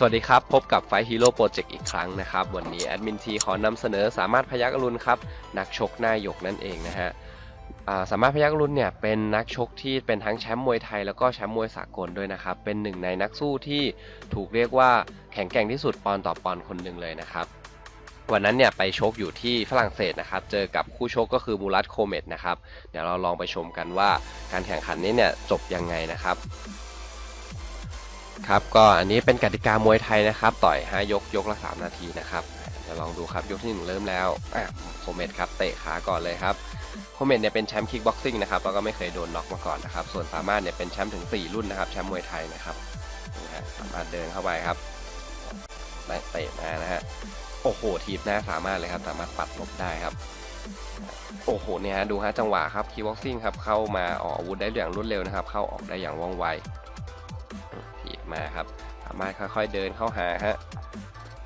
สวัสดีครับ พบกับไฟฮีโร่โปรเจกต์อีกครั้งนะครับ วันนี้แอดมินทีขอนำเสนอสามารถพยักอรุณครับ นักชกหน้าหยกนั่นเองนะฮะสามารถพยักรุณเนี่ยเป็นนักชกที่เป็นทั้งแชมป์มวยไทยแล้วก็แชมป์มวยสากลด้วยนะครับ เป็นหนึ่งในนักสู้ที่ถูกเรียกว่าแข็งแกร่งที่สุดปอนต่อปอนคนหนึ่งเลยนะครับ วันนั้นเนี่ยไปชกอยู่ที่ฝรั่งเศสนะครับ เจอกับคู่ชกก็คือมูรัตโคเมตนะครับ เดี๋ยวเราลองไปชมกันว่าการแข่งขันนี้เนี่ยจบยังไงนะครับ ครับก็อันนี้เป็นกติกามวยไทยนะครับ ต่อย5ยกยกละ 3 นาทีนะครับเดี๋ยวลองดูครับยกที่ 1 เริ่มแล้วอะโคเมตครับเตะขาก่อนเลยครับโคเมตเนี่ยเป็นแชมป์คิกบ็อกซิ่งนะครับแล้วก็ไม่เคยโดนน็อกมาก่อนนะครับส่วนสามารถเนี่ยเป็นแชมป์ถึง 4 รุ่นนะครับแชมป์มวยไทยนะครับนี่ฮะสามารถเดินเข้าไปครับเตะมานะฮะโอ้โหทีบหน้าสามารถเลยครับสามารถปัดลบได้ครับโอ้โหเนี่ยฮะดูฮะจังหวะครับคิกบ็อกซิ่งครับเข้ามาออกอาวุธได้อย่างรวดเร็วนะครับ เข้าออกได้อย่างว่องไว มาครับ สามารถค่อยๆเดินเข้าหาฮะ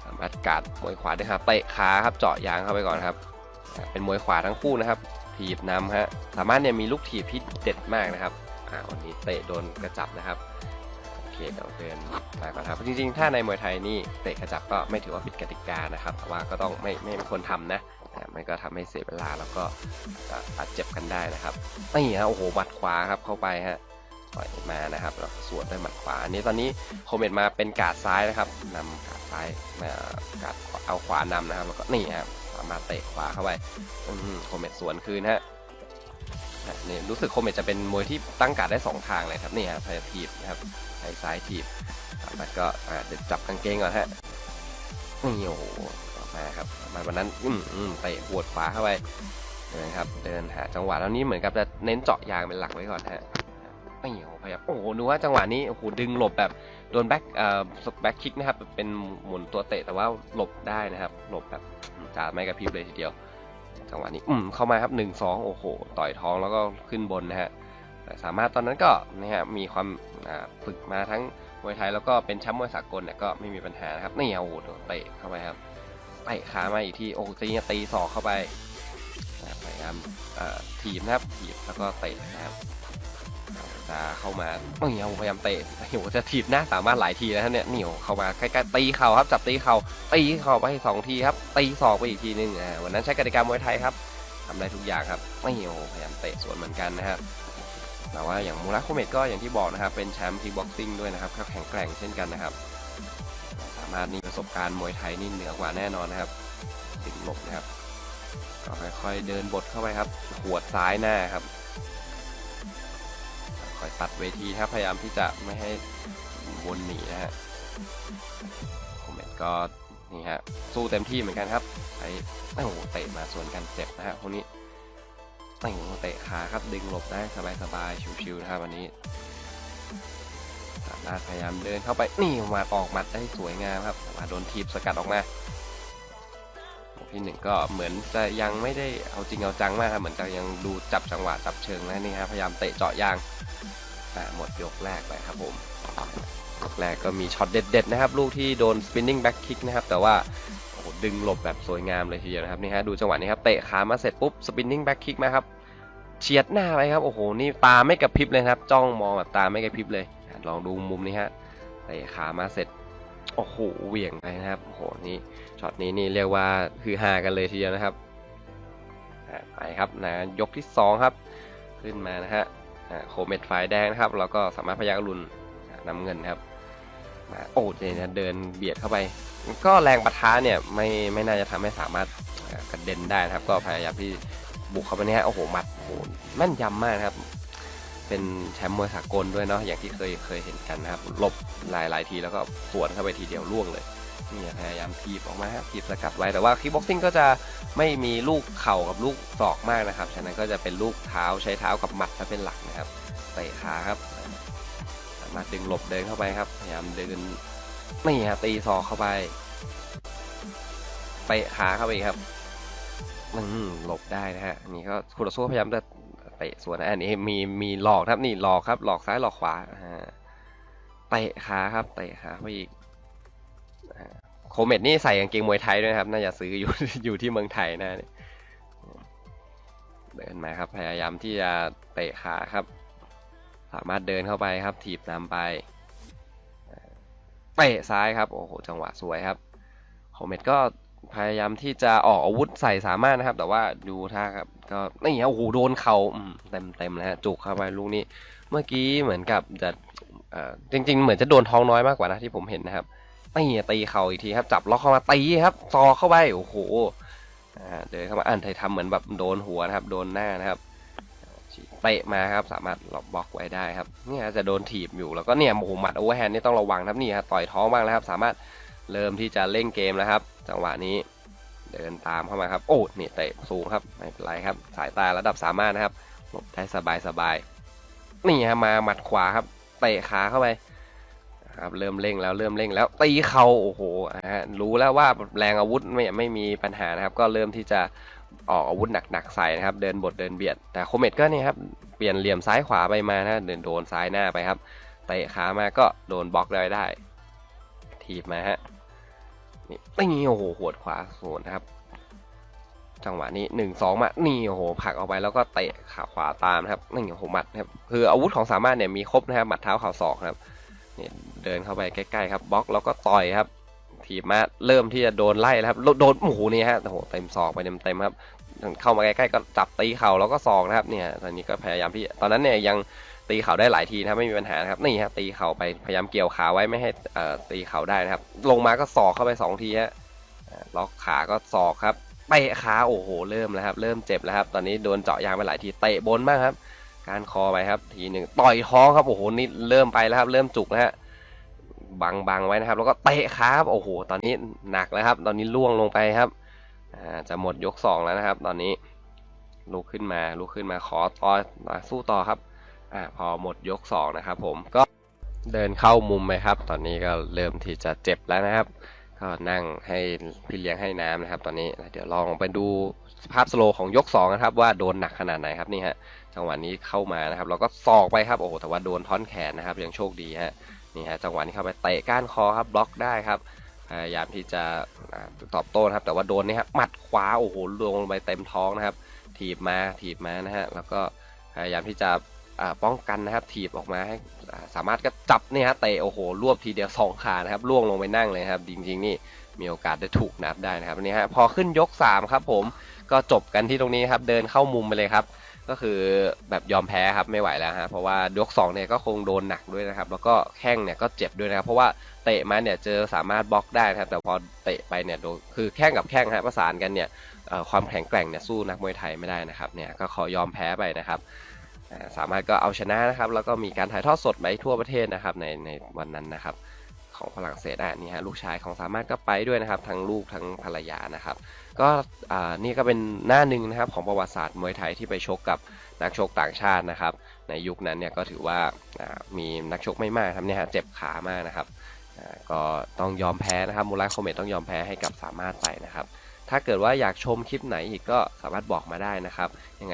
สามารถกัดมวยขวาด้วยครับเตะขาครับเจาะยางเข้าไปก่อนครับ เป็นมวยขวาทั้งคู่นะครับถีบนำฮะสามารถเนี่ยมีลูกถีบที่เด็ดมากนะครับอ่าวันนี้เตะโดนกระจับนะครับโอเคเดี๋ยวเดินมาก่อนครับจริงๆ ถ้าในมวยไทยนี่เตะกระจับก็ไม่ถือว่าผิดกติกานะครับแต่ว่าก็ต้องไม่ไม่ไม่ควรทำนะอ่ามันก็ทำให้เสียเวลาแล้วก็อาบาดเจ็บกันได้นะครับนี่ฮะโอ้โหบัดขวาครับเข้าไปฮะ ต่อยมานะครับแล้วสวนด้วยหมัดขวา อันนี้ตอนนี้โคเมตมาเป็นกาดซ้ายนะครับนำกาดซ้ายมากาดเอาขวานำนะครับ แล้วก็นี่ครับสามารถเตะขวาเข้าไปอื้อหือโคเมตสวนคืนฮะนี่รู้สึกโคเมตจะเป็นมวยที่ตั้งการดได้สองทางเลยครับนี่ฮะพยายามถีบนะครับใช้ซ้ายถีบแล้วก็เดี๋ยวจับกางเกงก่อนฮะนี่โอ้โหมาครับมาวันนั้นอืมเตะหัวดขวาเข้าไปนะครับเดินหาจังหวะแล้วนี้เหมือนกับจะเน้นเจาะยางเป็นหลักไว้ก่อนฮะ ไม่โอ้พยายามโอ้โหดูว่าจังหวะนี้โอ้โหดึงหลบแบบโดนแบ็คเอ่อแบ็คคิกนะครับเป็นหมุนตัวเตะแต่ว่าหลบได้นะครับหลบแบบจ่าไม่กระพริบเลยทีเดียว จังหวะนี้อืมเข้ามาครับหนึ่งสองโอ้โห ต่อยท้องแล้วก็ขึ้นบนนะฮะสามารถตอนนั้นก็นะฮะมีความฝึกมาทั้งมวยไทยแล้วก็เป็นแชมป์มวยสากลเนี่ยก็ไม่มีปัญหานะครับนี่เอาโอ้โหเตะเข้าไปครับเตะขามาอีกทีโอ้โหตีตีศอกเข้าไปพยายามถีบนะครับถีบแล้วก็เตะนะครับ จะเข้ามาไม่เอาพยายามเตะโอ้โหจะถีบหน้าสามารถหลายทีแล้วเนี่ยเหนี่โอ้โหเข้ามาใกล้ๆตีเข่าครับจับตีเข่าตีเข่าไปสองทีครับตีศอกไปอีกทีหนึงอ่าวันนั้นใช้กติกามวยไทยครับทำได้ทุกอย่างครับไม่โอ้โหพยายามเตะสวนเหมือนกันนะครับแต่ว่าอย่างมูราโคเมตก็อย่างที่บอกนะครับเป็นแชมป์คิกบ็อกซิ่งด้วยนะครับก็แข็งแกร่งเช่นกันนะครับ สามารถนี่ประสบการณ์มวยไทยนี่เหนือกว่าแน่นอนนะครับติดหลบนะครับก็ค่อยๆเดินบทเข้าไปครับ หัวดซ้ายหน้าครับ ตัดเวทีครับพยายามที่จะไม่ให้วนหนีนะฮะคอมเมนต์ก็นี่ฮะสู้เต็มที่เหมือนกันครับใช้โอ้โหเตะมาส่วนกันเจ็บนะฮะคนนี้โอ้โหเตะขาครับดึงหลบได้สบายๆชิวๆนะครับวันนี้สามารถพยายามเดินเข้าไปนี่มาออกหมัดได้สวยงามครับมาโดนทีบสกัดออกมาที่หนึ่งก็เหมือนจะยังไม่ได้เอาจริงเอาจังมากครับเหมือนจะยังดูจับจังหวะจับเชิงนะนี่ฮะพยายามเตะเจาะยาง อะหมดยกแรกไปครับผมยกแรกก็มีช็อตเด็ด ๆ นะครับ ลูกที่โดน spinning back kick นะครับ แต่ว่าโอ้โหดึงหลบแบบสวยงามเลยทีเดียวนะครับนี่ฮะดูจังหวะนี้ครับเตะขามาเสร็จปุ๊บ spinning back kick มาครับเฉียดหน้าไปครับโอ้โหนี่ตาไม่กระพริบเลยครับ จ้องมองแบบตาไม่กระพริบเลย ลองดูมุมนี้ฮะเตะขามาเสร็จโอ้โหเหวี่ยงไปนะครับโอ้โหนี่ช็อตนี้นี่เรียกว่าคือฮากันเลยทีเดียวนะครับไปครับนะยกที่สองครับ ขึ้นมานะฮะ โคเมตไฟแดงนะครับแล้วก็สามารถพยักรุนอ่านำเงินครับมาโอ้เนี่ยเดินเบียดเข้าไป ก็แรงปะทะเนี่ยไม่ไม่น่าจะทำให้สามารถกระเด็นได้นะครับ ก็พยายามที่บุกเข้าไปเนี่ยโอ้โหมัดโหแม่นยำมากนะครับ เป็นแชมป์มวยสากลด้วยเนาะอย่างที่เคยเคยเห็นกันนะครับหลบหลายหลายทีแล้วก็สวนเข้าไปทีเดียวล่วงเลย นี่พยายามทีบออกมาครับทีบสกัดไว้แต่ว่าคิกบ็อกซิ่งก็จะไม่มีลูกเข่ากับลูกศอกมากนะครับ ฉะนั้นก็จะเป็นลูกเท้าใช้เท้ากับหมัดถ้าเป็นหลักนะครับเตะขาครับสามารถดึงหลบเดินเข้าไปครับพยายามเดินนี่ฮะตีศอกเข้าไปเตะขาเข้าไปครับมันหลบได้นะฮะนี่ก็คูโรโซพยายามจะเตะสวนอันนี้มีมีหลอกครับนี่หลอกครับ หลอกซ้ายหลอกขวาเตะขาครับเตะขาไปอีก โคเมตนี่ใส่กางเกงมวยไทยด้วยครับ น่าจะซื้ออยู่อยู่ที่เมืองไทยนะเนี่ยเดินมาครับ พยายามที่จะเตะขาครับ สามารถเดินเข้าไปครับ ถีบนำไปเตะซ้ายครับ โอ้โห จังหวะสวยครับโคเมตก็พยายามที่จะออกอาวุธใส่สามารถนะครับ แต่ว่าดูท่าครับ ก็นี่ฮะโอ้โหโดนเข่าเต็มเต็มๆนะฮะจุกเข้าไปลูกนี้ เมื่อกี้เหมือนกับจะจริง ๆ เหมือนจะโดนท้องน้อยมากกว่านะที่ผมเห็นนะครับ นี่ตีเข่าอีกทีครับจับล็อกเข้ามาตีครับซอเข้าไปโอ้โหเดินเข้ามาอ่านไทยทำเหมือนแบบโดนหัวนะครับ โดนหน้านะครับเตะมาครับสามารถล็อกบล็อกไว้ได้ครับเนี่ยจะโดนถีบอยู่แล้วก็เนี่ยโอ้โหหมัดโอเวอร์แฮนด์นี่ต้องระวังนะครับนี่ครับต่อยท้องบ้างแล้วครับ สามารถเริ่มที่จะเล่นเกมแล้วครับ จังหวะนี้เดินตามเข้ามาครับโอ้นี่เตะสูงครับไม่เป็นไรครับ สายตาระดับสามารถนะครับหลบได้สบายสบายๆนี่ฮะมาหมัดขวาครับเตะขาเข้าไป ครับเริ่มเร่งแล้วเริ่มเร่งแล้วตีเข่าโอ้โหฮะรู้แล้วว่าแรงอาวุธไม่ไม่มีปัญหานะครับ ก็เริ่มที่จะออกอาวุธหนักๆใส่นะครับ เดินบทเดินเบียด แต่โคเมตก็นี่ครับเปลี่ยนเหลี่ยมซ้ายขวาไปมานะเดินโดนซ้ายหน้าไปครับเตะขามาก็โดนบล็อกได้ได้ทีบมาฮะนี่นี่โอ้โหหัวดขวาโหดนะครับ จังหวะนี้หนึ่งสองมานี่โอ้โหผักออกไปแล้วก็เตะขาขวาตามนะครับนี่โอ้โหหมัดครับคืออาวุธของสามารถเนี่ยมีครบนะครับหมัดเท้าเข่าศอกครับ นี่เดินเข้าไปใกล้ๆครับบล็อกแล้วก็ต่อยครับทีบมาเริ่มที่จะโดนไล่แล้วครับโดนโอ้โหนี่ฮะโอ้โหเต็มศอกไปเต็มๆครับเข้ามาใกล้ๆก็จับตีเข่าแล้วก็ศอกนะครับเนี่ยตอนนี้ก็พยายามที่ตอนนั้นเนี่ยยังตีเข่าได้หลายทีนะครับไม่มีปัญหานะครับนี่ฮะตีเข่าไปพยายามเกี่ยวขาไว้ไม่ให้ตีเข่าได้นะครับ ลงมาก็ศอกเข้าไปสองทีฮะล็อกขาก็ศอกครับเตะขาโอ้โหเริ่มแล้วครับ เริ่มเจ็บแล้วครับ ตอนนี้โดนเจาะยางไปหลายทีเตะบนบ้างครับ การคอไปครับทีหนึ่งต่อยท้องครับโอ้โหนี่เริ่มไปแล้วครับ เริ่มจุกนะฮะบังบังไว้นะครับ แล้วก็เตะขาครับโอ้โหตอนนี้หนักแล้วครับ ตอนนี้ล่วงลงไปครับจะหมดยกสองแล้วนะครับ ตอนนี้ลุกขึ้นมาลุกขึ้นมาขอต่อสู้ต่อครับอ่าพอหมดยกสองนะครับ ผมก็เดินเข้ามุมไปครับ ตอนนี้ก็เริ่มที่จะเจ็บแล้วนะครับ ก็นั่งให้พี่เลี้ยงให้น้ำนะครับ ตอนนี้เดี๋ยวลองไปดูภาพสโลว์ของยกสองนะครับ ว่าโดนหนักขนาดไหนครับนี่ฮะจังหวะนี้เข้ามานะครับเราก็ศอกไปครับโอ้โหแต่ว่าโดนท่อนแขนนะครับ ยังโชคดีฮะนี่ฮะจังหวะนี้เข้าไปเตะก้านคอครับบล็อกได้ครับพยายามที่จะตอบโต้นะครับ แต่ว่าโดนนี่ครับหมัดขวาโอ้โหลงไปเต็มท้องนะครับ ถีบมาถีบมานะฮะแล้วก็พยายามที่จะ ป้องกันนะครับถีบออกมาให้สามารถก็จับเนี่ยฮะเตะโอ้โหรวบทีเดียวสองขานะครับล่วงลงไปนั่งเลยครับจริงๆนี่มีโอกาสได้ถูกนับได้นะครับนี่ฮะพอขึ้นยกสามครับผมก็จบกันที่ตรงนี้ครับเดินเข้ามุมไปเลยครับ ก็คือแบบยอมแพ้ครับไม่ไหวแล้วฮะเพราะว่ายก2เนี่ยก็คงโดนหนักด้วยนะครับ แล้วก็แข้งเนี่ยก็เจ็บด้วยนะครับ เพราะว่าเตะมาเนี่ยเจอสามารถบล็อกได้นะครับ แต่พอเตะไปเนี่ยโดคือแข้งกับแข้งฮะประสานกันเนี่ยความแข็งแกร่งเนี่ยสู้นักมวยไทยไม่ได้นะครับเนี่ยก็ขอยอมแพ้ไปนะครับ สามารถก็เอาชนะนะครับ แล้วก็มีการถ่ายทอดสดไปทั่วประเทศนะครับ ในในวันนั้นนะครับ ของฝรั่งเศสอะนี่ฮะลูกชายของสามารถก็ไปด้วยนะครับ ทั้งลูกทั้งภรรยานะครับ ก็อ่านี่ก็เป็นหน้าหนึ่งนะครับของประวัติศาสตร์มวยไทยที่ไปชกกับนักชกต่างชาตินะครับ ในยุคนั้นเนี่ยก็ถือว่ามีนักชกไม่มากครับเนี่ยฮะเจ็บขามากนะครับก็ต้องยอมแพ้นะครับมูลาโคเมตต้องยอมแพ้ให้กับสามารถไปนะครับ ถ้าเกิดว่าอยากชมคลิปไหนอีกก็สามารถบอกมาได้นะครับยังไง